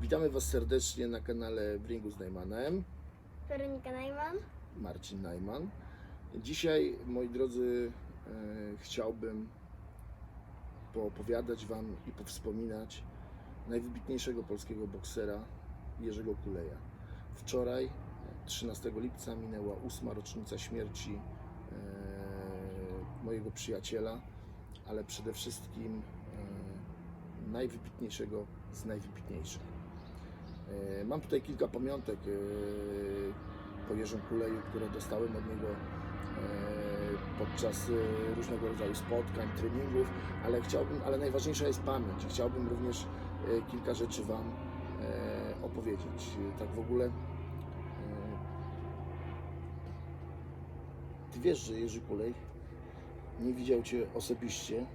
Witamy Was serdecznie na kanale W Ringu z Najmanem. Weronika Najman. Marcin Najman. Dzisiaj, moi drodzy, e, chciałbym poopowiadać Wam i powspominać najwybitniejszego polskiego boksera Jerzego Kuleja. Wczoraj, 13 lipca, minęła ósma rocznica śmierci e, mojego przyjaciela, ale przede wszystkim e, najwybitniejszego z najwybitniejszych. E, Mam tutaj kilka pamiątek e, po Jerzym Kuleju, które dostałem od niego e, podczas różnego rodzaju spotkań, treningów, ale chciałbym, ale najważniejsza jest pamięć. Chciałbym również kilka rzeczy Wam opowiedzieć. Tak w ogóle Ty wiesz, że Jerzy Kulej nie widział Cię osobiście,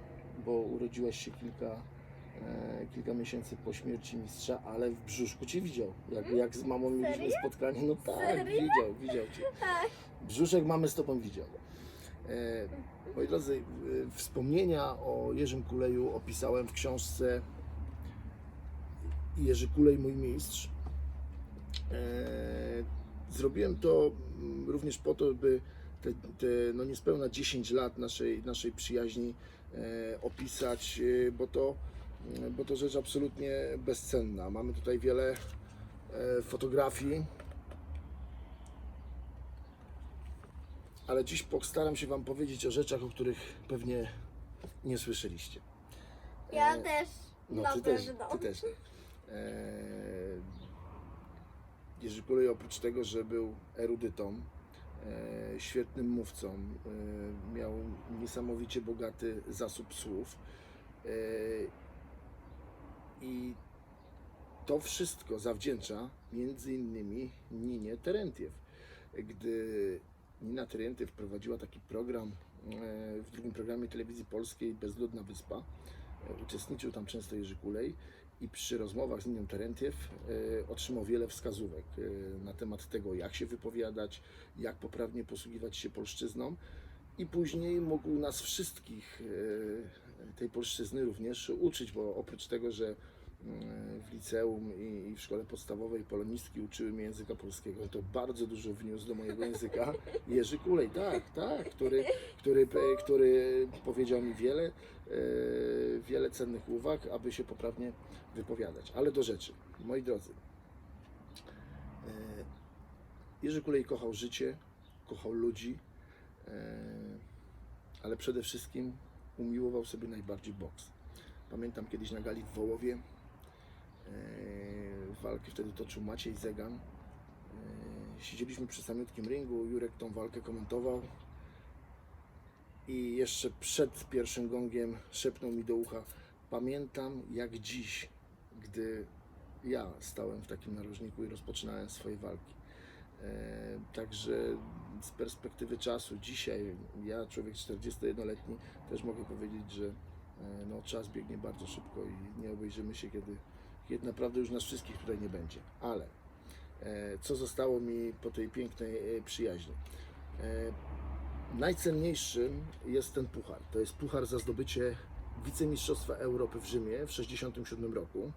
bo urodziłaś się kilka, kilka miesięcy po śmierci mistrza, ale w brzuszku Cię widział. Jak, jak z mamą mieliśmy spotkanie, no tak, widział, widział Cię. Tak. Brzuszek mamy z Tobą widział. E, moi drodzy, e, wspomnienia o Jerzym Kuleju opisałem w książce Jerzy Kulej, mój mistrz. E, zrobiłem to mm, również po to, by te, te no niespełna 10 lat naszej, naszej przyjaźni e, opisać, e, bo to, e, bo to rzecz absolutnie bezcenna. Mamy tutaj wiele e, fotografii, ale dziś postaram się Wam powiedzieć o rzeczach, o których pewnie nie słyszeliście. Ja E, też. No, ty też, ty też. Eee, Jerzy Kulej oprócz tego, że był erudytą, e, świetnym mówcą, e, miał niesamowicie bogaty zasób słów e, i to wszystko zawdzięcza między innymi Ninie Terentiew. Gdy Nina Terentiew prowadziła taki program e, w drugim programie telewizji polskiej Bezludna Wyspa, E, Uczestniczył tam często Jerzy Kulej i przy rozmowach z Ninią Terentiew e, otrzymał wiele wskazówek na temat tego, jak się wypowiadać, jak poprawnie posługiwać się polszczyzną i później mógł nas wszystkich tej polszczyzny również uczyć, bo oprócz tego, że w liceum i w szkole podstawowej polonistki uczyły mnie języka polskiego, to bardzo dużo wniósł do mojego języka Jerzy Kulej, tak, tak, który, który, który powiedział mi wiele, e, wiele cennych uwag, aby się poprawnie wypowiadać. Ale do rzeczy, moi drodzy. E, Jerzy Kulej kochał życie, kochał ludzi, e, ale przede wszystkim umiłował sobie najbardziej boks. Pamiętam kiedyś na gali w Wołowie e, walkę wtedy toczył Maciej Zegan. E, Siedzieliśmy przy samiutkim ringu, Jurek tą walkę komentował i jeszcze przed pierwszym gongiem szepnął mi do ucha pamiętam jak dziś, gdy ja stałem w takim narożniku i rozpoczynałem swoje walki. E, Także z perspektywy czasu dzisiaj, ja człowiek 41-letni, też mogę powiedzieć, że e, no, czas biegnie bardzo szybko i nie obejrzymy się, kiedy, kiedy naprawdę już nas wszystkich tutaj nie będzie. Ale e, co zostało mi po tej pięknej e, przyjaźni? E, Najcenniejszym jest ten puchar. To jest puchar za zdobycie wicemistrzostwa Europy w Rzymie w 1967 roku.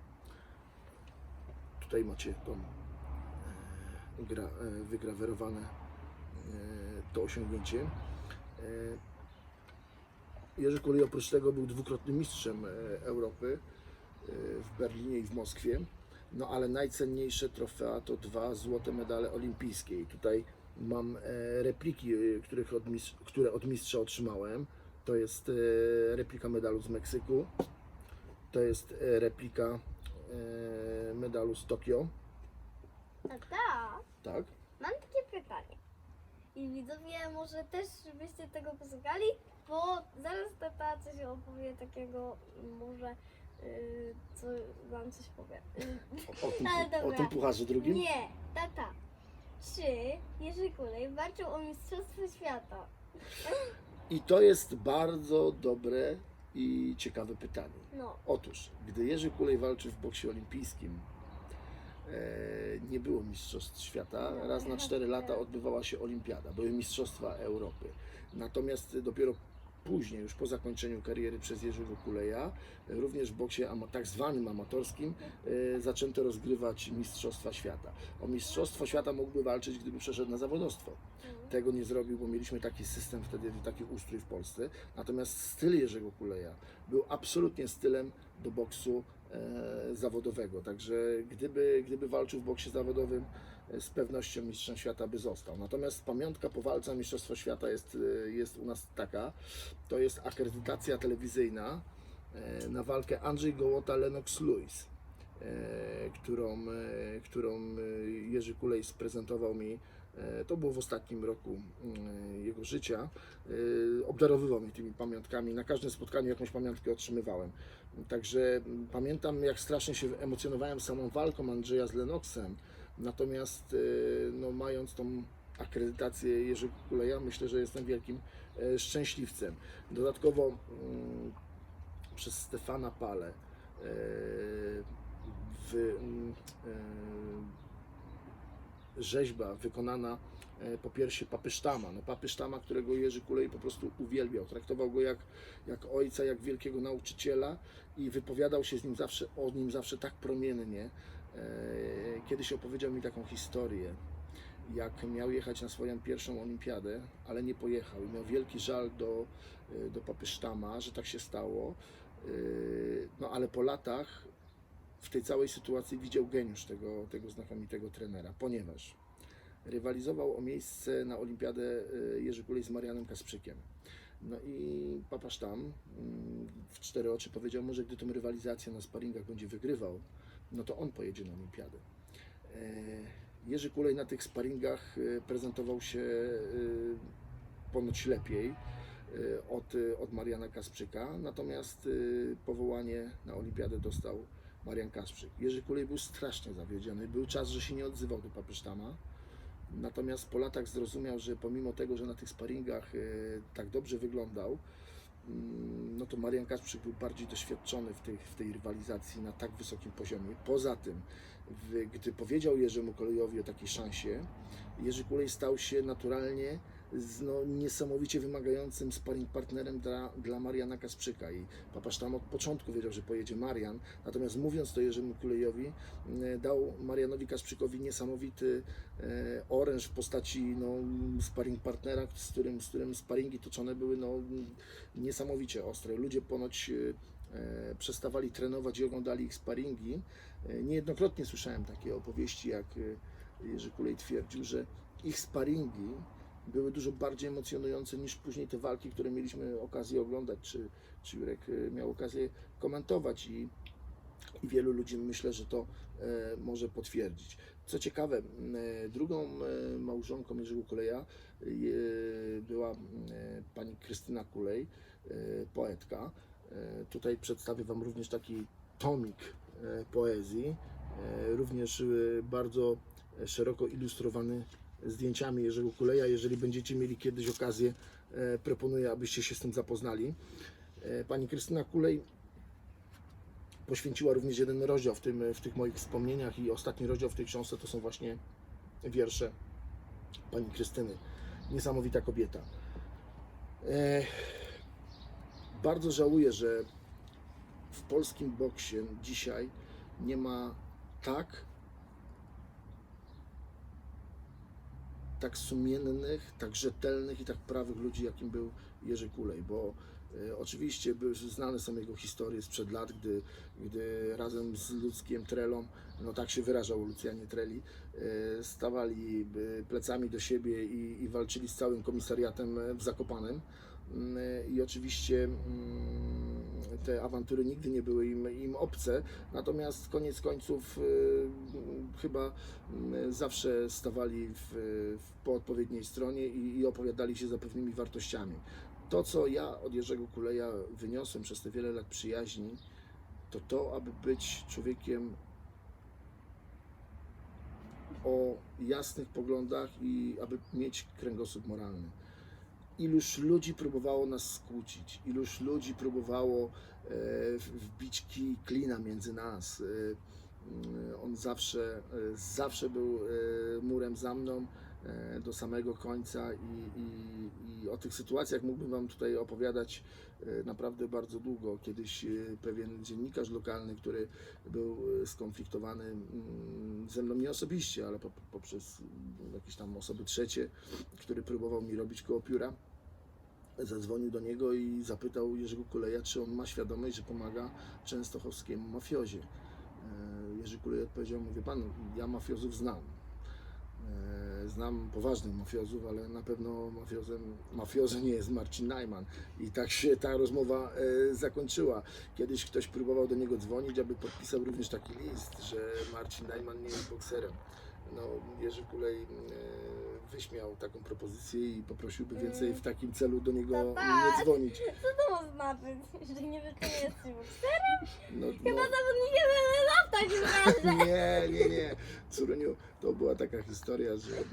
Tutaj macie tą gra, wygrawerowane to osiągnięcie. Jerzy Kulej oprócz tego był dwukrotnym mistrzem Europy w Berlinie i w Moskwie. No ale najcenniejsze trofea to dwa złote medale olimpijskie. I tutaj mam e, repliki, e, których od mistrz, które od mistrza otrzymałem. To jest e, replika medalu z Meksyku. To jest replika medalu z Tokio. Tata, Tak. mam takie pytanie. I widzowie może też byście tego posłuchali, bo zaraz tata coś opowie takiego, może yy, co wam coś powie. O, o, tym, Ale o dobra. tym pucharze drugim? Nie, tata. Czy Jerzy Kulej walczył o Mistrzostwo Świata? I to jest bardzo dobre i ciekawe pytanie. No, Otóż, gdy Jerzy Kulej walczył w boksie olimpijskim, e, nie było Mistrzostw Świata. Raz na 4 lata odbywała się Olimpiada, były Mistrzostwa Europy. Natomiast dopiero później, już po zakończeniu kariery przez Jerzego Kuleja, również w boksie tak zwanym amatorskim, e, zaczęto rozgrywać Mistrzostwa Świata. O Mistrzostwo Świata mógłby walczyć, gdyby przeszedł na zawodowstwo. Tego nie zrobił, bo mieliśmy taki system wtedy, taki ustrój w Polsce. Natomiast styl Jerzego Kuleja był absolutnie stylem do boksu e, zawodowego. Także gdyby, gdyby walczył w boksie zawodowym, z pewnością mistrzem świata by został. Natomiast pamiątka po walce Mistrzostwo Świata jest, e, jest u nas taka, to jest akredytacja telewizyjna e, na walkę Andrzej Gołota Lennox Lewis, e, którą, którą Jerzy Kulej sprezentował mi. To było w ostatnim roku jego życia. Obdarowywał mnie tymi pamiątkami. Na każdym spotkaniu jakąś pamiątkę otrzymywałem. Także mm, pamiętam, jak strasznie się emocjonowałem samą walką Andrzeja z Lennoxem. Natomiast e, no, mając tą akredytację Jerzego Kuleja, myślę, że jestem wielkim e, szczęśliwcem. Dodatkowo mm, przez Stefana Palę e, w, mm, rzeźba wykonana po piersi papy Sztama. No, papy Sztama, którego Jerzy Kulej po prostu uwielbiał. Traktował go jak, jak ojca, jak wielkiego nauczyciela i wypowiadał się z nim zawsze, o nim zawsze tak promiennie. E, Kiedyś opowiedział mi taką historię, jak miał jechać na swoją pierwszą olimpiadę, ale nie pojechał i miał wielki żal do, e, do papy Sztama, że tak się stało. E, No ale po latach w tej całej sytuacji widział geniusz tego, tego znakomitego trenera, ponieważ rywalizował o miejsce na olimpiadę Jerzy Kulej z Marianem Kasprzykiem. No i papa Sztam mm, w cztery oczy powiedział mu, że gdy tą rywalizację na sparingach będzie wygrywał, no to on pojedzie na olimpiadę. E, Jerzy Kulej na tych sparingach e, prezentował się e, ponoć lepiej od, od Mariana Kasprzyka, natomiast powołanie na olimpiadę dostał Marian Kasprzyk. Jerzy Kulej był strasznie zawiedziony. Był czas, że się nie odzywał do papy Sztama. Natomiast po latach zrozumiał, że pomimo tego, że na tych sparingach tak dobrze wyglądał, no to Marian Kasprzyk był bardziej doświadczony w tej, w tej rywalizacji na tak wysokim poziomie. Poza tym, gdy powiedział Jerzemu Kolejowi o takiej szansie, Jerzy Kulej stał się naturalnie z no, niesamowicie wymagającym sparring partnerem dla, dla Mariana Kasprzyka i papasz tam od początku wiedział, że pojedzie Marian, natomiast mówiąc to Jerzemu Kulejowi, e, dał Marianowi Kasprzykowi niesamowity e, oręż w postaci no, sparring partnera, z którym, z którym sparingi toczone były no, niesamowicie ostre. Ludzie ponoć e, przestawali trenować i oglądali ich sparingi. Niejednokrotnie słyszałem takie opowieści, jak Jerzy Kulej twierdził, że ich sparingi były dużo bardziej emocjonujące niż później te walki, które mieliśmy okazję oglądać, czy, czy Jurek e, miał okazję komentować i, i wielu ludzi myślę, że to e, może potwierdzić. Co ciekawe, e, drugą e, małżonką Jerzego Kuleja e, była e, pani Krystyna Kulej, e, poetka. E, Tutaj przedstawię Wam również taki tomik e, poezji, e, również e, bardzo szeroko ilustrowany zdjęciami Jerzego Kuleja. Jeżeli będziecie mieli kiedyś okazję, e, proponuję, abyście się z tym zapoznali. E, Pani Krystyna Kulej poświęciła również jeden rozdział w, tym, w tych moich wspomnieniach i ostatni rozdział w tej książce to są właśnie wiersze pani Krystyny. Niesamowita kobieta. E, bardzo żałuję, że w polskim boksie dzisiaj nie ma tak tak sumiennych, tak rzetelnych i tak prawych ludzi, jakim był Jerzy Kulej, bo e, oczywiście były, znane są jego historie sprzed lat, gdy, gdy razem z Ludzkiem Trelą, no tak się wyrażał Lucjanie Treli, e, stawali e, plecami do siebie i, i walczyli z całym komisariatem w Zakopanem. I oczywiście mm, te awantury nigdy nie były im, im obce, natomiast koniec końców m, chyba m, zawsze stawali w, w, po odpowiedniej stronie i, i opowiadali się za pewnymi wartościami. To, co ja od Jerzego Kuleja wyniosłem przez te wiele lat przyjaźni, to to, aby być człowiekiem o jasnych poglądach i aby mieć kręgosłup moralny. Iluż ludzi próbowało nas skłócić, iluż ludzi próbowało e, wbić kij klina między nas. E, mm, on zawsze, e, zawsze był murem za mną do samego końca i, i, i o tych sytuacjach mógłbym Wam tutaj opowiadać naprawdę bardzo długo. Kiedyś pewien dziennikarz lokalny, który był skonfliktowany mm, ze mną nie osobiście, ale po, poprzez mm, jakieś tam osoby trzecie, który próbował mi robić koło pióra, zadzwonił do niego i zapytał Jerzego Kuleja, czy on ma świadomość, że pomaga częstochowskiemu mafiozie. E, Jerzy Kulej odpowiedział, mówię pan, ja mafiozów znam. E, Znam poważnych mafiozów, ale na pewno mafiozem, mafiozem nie jest Marcin Najman. I tak się ta rozmowa e, zakończyła. Kiedyś ktoś próbował do niego dzwonić, aby podpisał również taki list, że Marcin Najman nie jest bokserem. No, Jerzy Kulej e, wyśmiał taką propozycję i poprosiłby więcej w takim celu do niego No tak. nie dzwonić. Co to ma znaczyć, że nie wiesz, czy bokserem? No, Chyba no. zawodnikiem MMA w takim razie. Nie, nie, nie. Curuniu, to była taka historia, że e,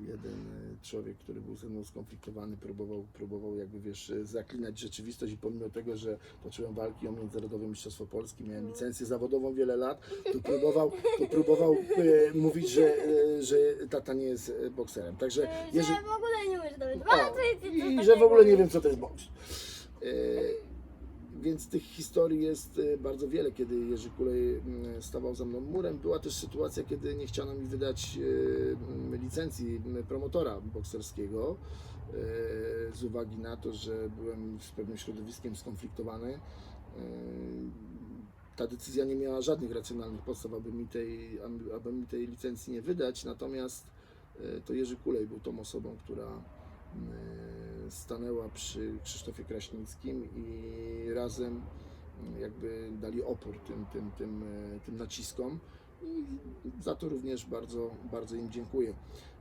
jeden e, człowiek, który był ze mną skonfliktowany, próbował, próbował jakby wiesz, e, zaklinać rzeczywistość i pomimo tego, że toczyłem walki o Międzynarodowe Mistrzostwo Polskie, miałem licencję zawodową wiele lat, to próbował, to próbował e, mówić, że, e, że tata nie jest e, bokserem. Także Że jeżeli... w ogóle nie umiesz. O, I że w ogóle nie wiem, co to jest boks. E, więc tych historii jest e, bardzo wiele, kiedy Jerzy Kulej mm, stawał za mną murem. Była też sytuacja, kiedy nie chciano mi wydać mm, licencji promotora bokserskiego z uwagi na to, że byłem z pewnym środowiskiem skonfliktowany. Ta decyzja nie miała żadnych racjonalnych podstaw, aby mi tej, aby mi tej licencji nie wydać, natomiast to Jerzy Kulej był tą osobą, która stanęła przy Krzysztofie Kraśnickim i razem m, jakby dali opór tym, tym, tym, e, tym naciskom i za to również bardzo, bardzo im dziękuję.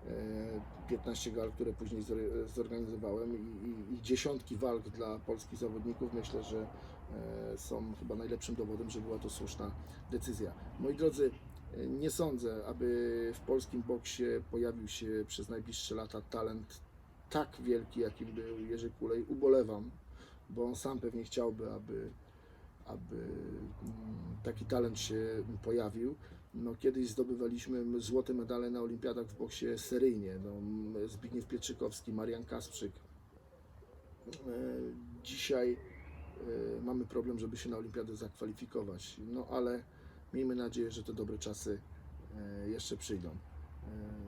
E, 15 gal, które później zor- zorganizowałem i, i, i dziesiątki walk dla polskich zawodników, myślę, że e, są chyba najlepszym dowodem, że była to słuszna decyzja. Moi drodzy, e, nie sądzę, aby w polskim boksie pojawił się przez najbliższe lata talent tak wielki, jakim był Jerzy Kulej. Ubolewam, bo on sam pewnie chciałby, aby, aby mm, taki talent się pojawił. No, kiedyś zdobywaliśmy złote medale na olimpiadach w boksie seryjnie. No, m, Zbigniew Pieczykowski, Marian Kasprzyk. E, Dzisiaj e, mamy problem, żeby się na olimpiadę zakwalifikować. No ale miejmy nadzieję, że te dobre czasy e, jeszcze przyjdą.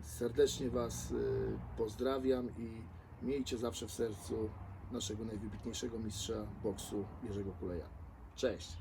Serdecznie Was pozdrawiam i Miejcie zawsze w sercu naszego najwybitniejszego mistrza boksu Jerzego Kuleja. Cześć!